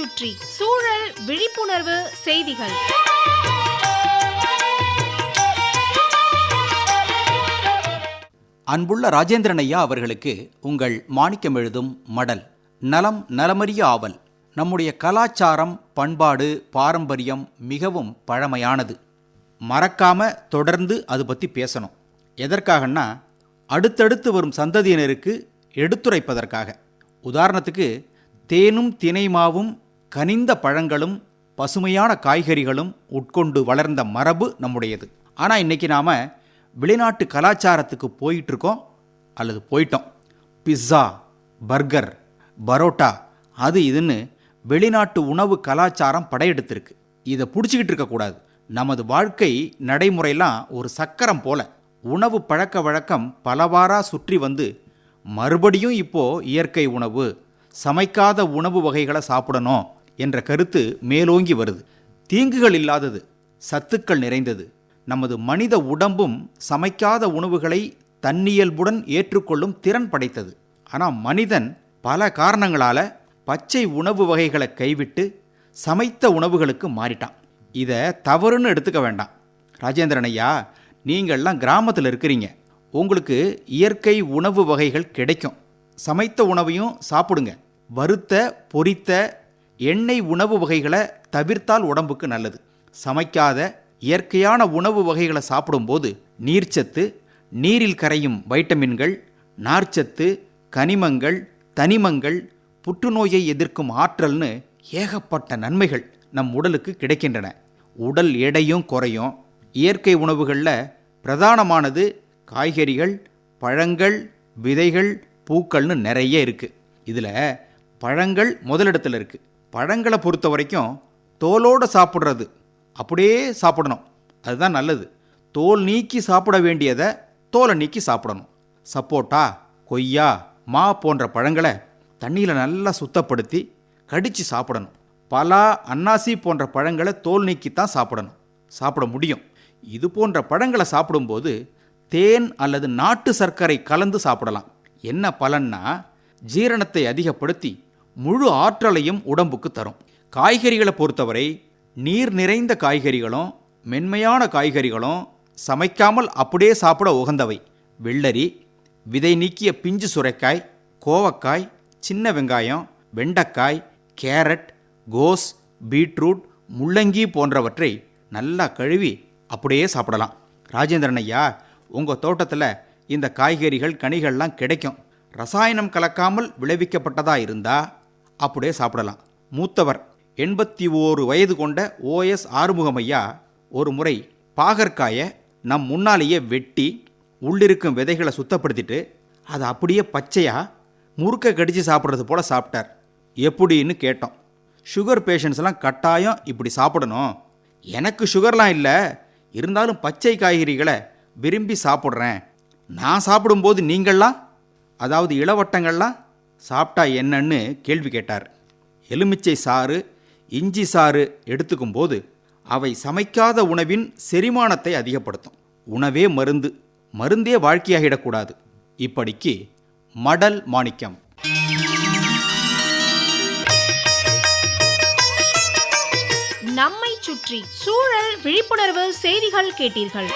சுற்றி சூழல் விழிப்புணர்வு செய்திகள். அன்புள்ள ராஜேந்திரன் ஐயா அவர்களுக்கு உங்கள் மாணிக்கம் எழுதும் மடல் நலம் நலமறிய ஆவல். நம்முடைய கலாச்சாரம் பண்பாடு பாரம்பரியம் மிகவும் பழமையானது. மறக்காம தொடர்ந்து அது பற்றி பேசணும். எதற்காகன்னா அடுத்தடுத்து வரும் சந்ததியினருக்கு எடுத்துரைப்பதற்காக. உதாரணத்துக்கு தேனும் தினைமாவும் கனிந்த பழங்களும் பசுமையான காய்கறிகளும் உட்கொண்டு வளர்ந்த மரபு நம்முடையது. ஆனால் இன்னைக்கு நாம் வெளிநாட்டு கலாச்சாரத்துக்கு போயிட்டுருக்கோம் அல்லது போயிட்டோம். பிஸ்ஸா பர்கர் பரோட்டா அது இதுன்னு வெளிநாட்டு உணவு கலாச்சாரம் படையெடுத்திருக்கு. இதை பிடிச்சிக்கிட்டு இருக்கக்கூடாது நமது வாழ்க்கை நடைமுறையெல்லாம் ஒரு சக்கரம் போல. உணவு பழக்க வழக்கம் பலவாறாக சுற்றி வந்து மறுபடியும் இப்போ இயற்கை உணவு சமைக்காத உணவு வகைகளை சாப்பிடணும். என்ற கருத்து மேலோங்கி வருது. தீங்குகள் இல்லாதது சத்துக்கள் நிறைந்தது. நமது மனித உடம்பும் சமைக்காத உணவுகளை தன்னியல்புடன் ஏற்றுக்கொள்ளும் திறன் படைத்தது. ஆனால் மனிதன் பல காரணங்களால் பச்சை உணவு வகைகளை கைவிட்டு சமைத்த உணவுகளுக்கு மாறிட்டான். இதை தவறுன்னு எடுத்துக்க வேண்டாம். ராஜேந்திரன் ஐயா நீங்கள்லாம் கிராமத்தில் இருக்கிறீங்க. உங்களுக்கு இயற்கை உணவு வகைகள் கிடைக்கும். சமைத்த உணவையும் சாப்பிடுங்க. வறுத்த பொரித்த எண்ணெய் உணவு வகைகளை தவிர்த்தால் உடம்புக்கு நல்லது. சமைக்காத இயற்கையான உணவு வகைகளை சாப்பிடும்போது நீர்ச்சத்து நீரில் கரையும் வைட்டமின்கள் நார்ச்சத்து கனிமங்கள் தனிமங்கள் புற்றுநோயை எதிர்க்கும் ஆற்றல்னு ஏகப்பட்ட நன்மைகள் நம் உடலுக்கு கிடைக்கின்றன. உடல் எடையும் குறையும். இயற்கை உணவுகளில் பிரதானமானது காய்கறிகள் பழங்கள் விதைகள் பூக்கள்னு நிறைய இருக்குது இதில் பழங்கள் முதலிடத்தில் இருக்குது பழங்களை பொறுத்த வரைக்கும் தோலோடு சாப்பிட்றது. அப்படியே சாப்பிடணும். அதுதான் நல்லது. தோல் நீக்கி சாப்பிட வேண்டியதை தோலை நீக்கி சாப்பிடணும். சப்போட்டா கொய்யா மா போன்ற பழங்களை தண்ணியில் நல்லா சுத்தப்படுத்தி கடித்து சாப்பிடணும். பலா அன்னாசி போன்ற பழங்களை தோல் நீக்கித்தான் சாப்பிடணும். சாப்பிட முடியும். இது போன்ற பழங்களை சாப்பிடும்போது தேன் அல்லது நாட்டு சர்க்கரை கலந்து சாப்பிடலாம். என்ன பலன்னா ஜீரணத்தை அதிகப்படுத்தி முழு ஆற்றலையும் உடம்புக்கு தரும். காய்கறிகளை பொறுத்தவரை நீர் நிறைந்த காய்கறிகளும் மென்மையான காய்கறிகளும் சமைக்காமல் அப்படியே சாப்பிட உகந்தவை. வெள்ளரி விதை நீக்கிய பிஞ்சு சுரைக்காய் கோவக்காய் சின்ன வெங்காயம் வெண்டைக்காய் கேரட் கோஸ் பீட்ரூட் முள்ளங்கி போன்றவற்றை நல்லா கழுவி அப்படியே சாப்பிடலாம். ராஜேந்திரன் ஐயா உங்கள் தோட்டத்தில் இந்த காய்கறிகள் கனிகள்லாம் கிடைக்கும். ரசாயனம் கலக்காமல் விளைவிக்கப்பட்டதாக இருந்தால் அப்படியே சாப்பிடலாம். மூத்தவர் எண்பத்தி ஓரு வயது கொண்ட ஓஎஸ் ஆறுமுகமையா ஒரு முறை பாகற்காயை நம் முன்னாலேயே வெட்டி உள்ளிருக்கும் விதைகளை சுத்தப்படுத்திட்டு அதை அப்படியே பச்சையாக முறுக்க கடித்து சாப்பிட்றது போல சாப்பிட்டார். எப்படின்னு கேட்டோம். சுகர் பேஷண்ட்ஸ்லாம் கட்டாயம் இப்படி சாப்பிடணும். எனக்கு சுகர்லாம் இல்லை. இருந்தாலும் பச்சை காய்கறிகளை விரும்பி சாப்பிட்றேன். நான் சாப்பிடும்போது நீங்கள்லாம்? அதாவது இளவட்டங்கள்லாம்? சாப்பிட்டா என்னன்னு கேள்வி கேட்டார். எலுமிச்சை சாறு இஞ்சி சாறு எடுத்துக்கும்போது அவை சமைக்காத உணவின் செரிமானத்தை அதிகப்படுத்தும். உணவே மருந்து மருந்தே வாழ்க்கையாகிடக்கூடாது. இப்படிக்கு மடல் மாணிக்கம். நம்மை சுற்றி சூழல் விழிப்புணர்வு செய்திகள் கேட்டீர்கள்.